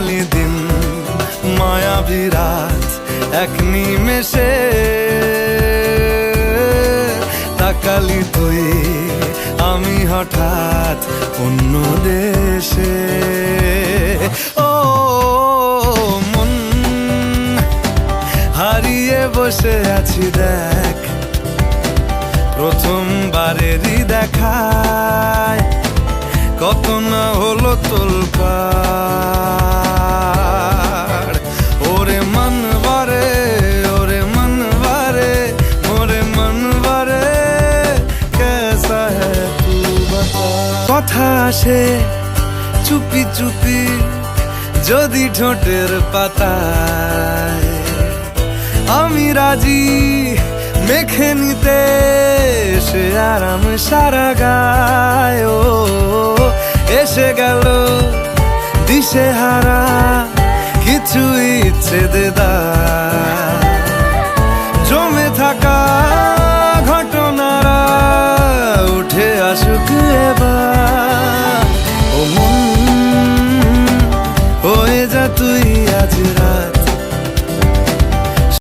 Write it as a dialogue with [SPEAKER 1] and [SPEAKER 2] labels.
[SPEAKER 1] তাকালি দিন মায়া বিরাট এক নিমেষে। তাকালি তুই, আমি হঠাৎ অন্য দেশে। ও, মন হারিয়ে বসে আছি দেখ, প্রথমবারেরই দেখায়। কত না হলো তোলপাড় কথা আসে, চুপি চুপি যদি ঠোঁটের পাতায়। আমি রাজি, মেখে নিতে সে আরাম সারা গায়। এসে গেল দিশে হারা কিছু ইচ্ছে দেদা